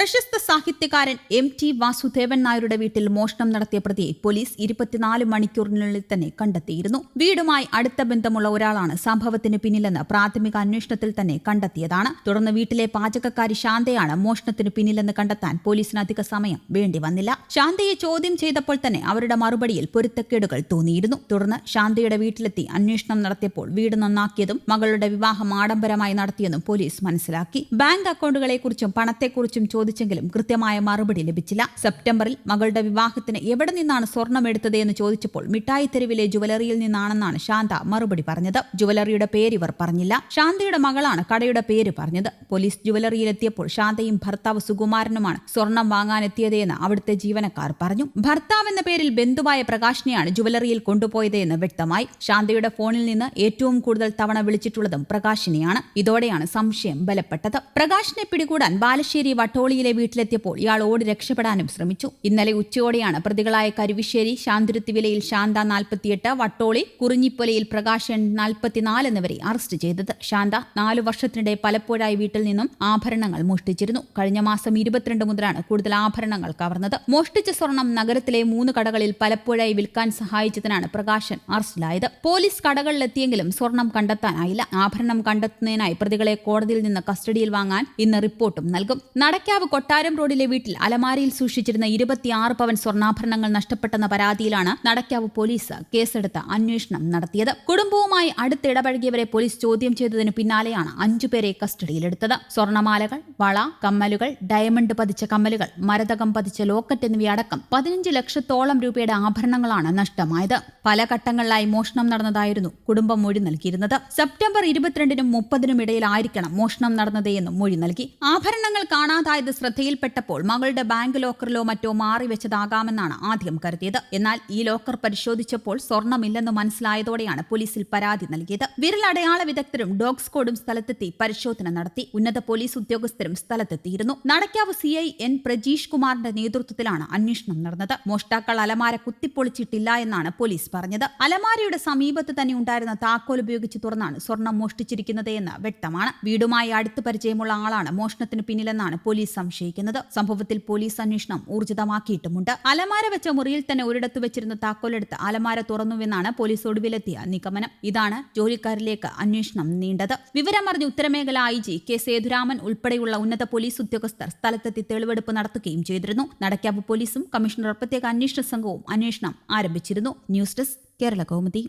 പ്രശസ്ത സാഹിത്യകാരൻ M T Vasudevan നായരുടെ വീട്ടിൽ മോഷണം നടത്തിയ പ്രതിയെ പോലീസ് ഇരുപത്തിനാല് മണിക്കൂറിനുള്ളിൽ തന്നെ കണ്ടെത്തിയിരുന്നു. വീടുമായി അടുത്ത ബന്ധമുള്ള ഒരാളാണ് സംഭവത്തിന് പിന്നിലെന്ന് പ്രാഥമിക അന്വേഷണത്തിൽ തന്നെ കണ്ടെത്തിയതാണ്. തുടർന്ന് വീട്ടിലെ പാചകക്കാരി ശാന്തയാണ് മോഷണത്തിന് പിന്നിലെന്ന് കണ്ടെത്താൻ പോലീസിന് അധിക സമയം വേണ്ടി വന്നില്ല. ശാന്തയെ ചോദ്യം ചെയ്തപ്പോൾ തന്നെ അവരുടെ മറുപടിയിൽ പൊരുത്തക്കേടുകൾ തോന്നിയിരുന്നു. തുടർന്ന് ശാന്തയുടെ വീട്ടിലെത്തി അന്വേഷണം നടത്തിയപ്പോൾ വീട് നന്നാക്കിയതും മകളുടെ വിവാഹം ആഡംബരമായി നടത്തിയെന്നും പോലീസ് മനസ്സിലാക്കി. ബാങ്ക് അക്കൗണ്ടുകളെക്കുറിച്ചും പണത്തെക്കുറിച്ചും ചോദിച്ചെങ്കിലും കൃത്യമായ മറുപടി ലഭിച്ചില്ല. സെപ്റ്റംബറിൽ മകളുടെ വിവാഹത്തിന് എവിടെ നിന്നാണ് സ്വർണം എടുത്തത് എന്ന് ചോദിച്ചപ്പോൾ മിഠായി തെരുവിലെ ജുവലറിയിൽ നിന്നാണെന്നാണ് ശാന്ത മറുപടി പറഞ്ഞത്. ജുവലറിയുടെ പേര് ഇവർ പറഞ്ഞില്ല. ശാന്തയുടെ മകളാണ് കടയുടെ പേര് പറഞ്ഞത്. പോലീസ് ജുവലറിയിലെത്തിയപ്പോൾ ശാന്തയും ഭർത്താവ് സുകുമാരനുമാണ് സ്വർണം വാങ്ങാനെത്തിയതെന്ന് അവിടുത്തെ ജീവനക്കാർ പറഞ്ഞു. ഭർത്താവ് എന്ന പേരിൽ ബന്ധുവായ പ്രകാശിനെയാണ് ജുവലറിയിൽ കൊണ്ടുപോയതെന്ന് വ്യക്തമായി. ശാന്തയുടെ ഫോണിൽ നിന്ന് ഏറ്റവും കൂടുതൽ തവണ വിളിച്ചിട്ടുള്ളതും പ്രകാശിനെയാണ്. ഇതോടെയാണ് സംശയം ബലപ്പെട്ടത്. പ്രകാശിനെ പിടികൂടാൻ ബാലശ്ശേരി വട്ടോളിയിലെ വീട്ടിലെത്തിയപ്പോൾ ഇയാൾ ഓടി രക്ഷപ്പെടാനും ശ്രമിച്ചു. ഇന്നലെ ഉച്ചയോടെയാണ് പ്രതികളായ കരുവിശ്ശേരി ശാന്തിരുത്തി വിലയിൽ ശാന്ത നാൽപ്പത്തിയെട്ട് വട്ടോളി കുറിഞ്ഞിപ്പൊലയിൽ പ്രകാശൻ നാൽപ്പത്തിനാല് എന്നിവരെ അറസ്റ്റ് ചെയ്തത്. ശാന്ത നാലു വർഷത്തിനിടെ പലപ്പോഴായി വീട്ടിൽ നിന്നും ആഭരണങ്ങൾ മോഷ്ടിച്ചിരുന്നു. കഴിഞ്ഞ മാസം ഇരുപത്തിരണ്ട് മുതലാണ് കൂടുതൽ ആഭരണങ്ങൾ കവർന്നത്. മോഷ്ടിച്ച സ്വർണം നഗരത്തിലെ മൂന്ന് കടകളിൽ പലപ്പോഴായി വിൽക്കാൻ സഹായിച്ചതിനാണ് പ്രകാശൻ അറസ്റ്റിലായത്. പോലീസ് കടകളിലെത്തിയെങ്കിലും സ്വർണം കണ്ടെത്താനായില്ല. ആഭരണം കണ്ടെത്തുന്നതിനായി പ്രതികളെ കോടതിയിൽ നിന്ന് കസ്റ്റഡിയിൽ വാങ്ങാൻ ഇന്ന് റിപ്പോർട്ടും നൽകും. നടക്കാവ് കൊട്ടാരം റോഡിലെ വീട്ടിൽ അലമാരയിൽ സൂക്ഷിച്ചിരുന്ന ഇരുപത്തിയാറ് പവൻ സ്വർണാഭരണങ്ങൾ നഷ്ടപ്പെട്ടെന്ന പരാതിയിലാണ് നടക്കാവ് പോലീസ് കേസെടുത്ത് അന്വേഷണം നടത്തിയത്. കുടുംബവുമായി അടുത്തിടപഴകിയവരെ പോലീസ് ചോദ്യം ചെയ്തതിനു പിന്നാലെയാണ് അഞ്ചുപേരെ കസ്റ്റഡിയിലെടുത്തത്. സ്വർണമാലകൾ വള കമ്മലുകൾ ഡയമണ്ട് പതിച്ച കമ്മലുകൾ മരതകം പതിച്ച ലോക്കറ്റ് എന്നിവയടക്കം പതിനഞ്ച് ലക്ഷത്തോളം രൂപയുടെ ആഭരണങ്ങളാണ് നഷ്ടമായത്. പല ഘട്ടങ്ങളിലായി മോഷണം നടന്നതായിരുന്നു കുടുംബം മൊഴി നൽകിയിരുന്നത്. സെപ്റ്റംബർ ഇരുപത്തിരണ്ടിനും മുപ്പതിനും ഇടയിലായിരിക്കണം മോഷണം നടന്നതെന്നും മൊഴി നൽകി. ആഭരണങ്ങൾ കാണാതായത് ശ്രദ്ധയിൽപ്പെട്ടപ്പോൾ മകളുടെ ബാങ്ക് ലോക്കറിലോ മറ്റോ മാറിവെച്ചതാകാമെന്നാണ് ആദ്യം കരുതിയത്. എന്നാൽ ഈ ലോക്കർ പരിശോധിച്ചപ്പോൾ സ്വർണമില്ലെന്ന് മനസ്സിലായതോടെയാണ് പോലീസിൽ പരാതി നൽകിയത്. വിരലടയാള വിദഗ്ധരും ഡോഗ് സ്ക്വാഡും സ്ഥലത്തെത്തി പരിശോധന നടത്തി. ഉന്നത പോലീസ് ഉദ്യോഗസ്ഥരും സ്ഥലത്തെത്തിയിരുന്നു. Nadakkavu C I N Prajeesh കുമാറിന്റെ നേതൃത്വത്തിലാണ് അന്വേഷണം നടന്നത്. മോഷ്ടാക്കൾ അലമാര കുത്തിപ്പൊളിച്ചിട്ടില്ല എന്നാണ് പോലീസ് പറഞ്ഞത്. അലമാരയുടെ സമീപത്ത് തന്നെ ഉണ്ടായിരുന്ന താക്കോൽ ഉപയോഗിച്ച് തുറന്നാണ് സ്വർണം മോഷ്ടിച്ചിരിക്കുന്നത് എന്ന് വ്യക്തമാണ്. വീടുമായി അടുത്ത് പരിചയമുള്ള ആളാണ് മോഷണത്തിന് പിന്നിലെന്നാണ് പോലീസ് സംശയിക്കുന്നത്. സംഭവത്തിൽ പോലീസ് അന്വേഷണം ഊർജിതമാക്കിയിട്ടുമുണ്ട്. അലമാര വെച്ച മുറിയിൽ തന്നെ ഒരിടത്ത് വെച്ചിരുന്ന താക്കോലെടുത്ത് അലമാര തുറന്നുവെന്നാണ് പോലീസ് ഒടുവിലെത്തിയ നിഗമനം. ഇതാണ് ജോലിക്കാരിലേക്ക് അന്വേഷണം നീണ്ടത്. വിവരമറിഞ്ഞ് ഉത്തരമേഖല ഐ ജി കെ സേതുരാമൻ ഉൾപ്പെടെയുള്ള ഉന്നത പോലീസ് ഉദ്യോഗസ്ഥർ സ്ഥലത്തെത്തി തെളിവെടുപ്പ് നടത്തുകയും ചെയ്തിരുന്നു. നടക്കാവ് പോലീസും കമ്മീഷണർ പ്രത്യേക അന്വേഷണ സംഘവും അന്വേഷണം ആരംഭിച്ചിരുന്നു. News desk Kerala Kaumudi.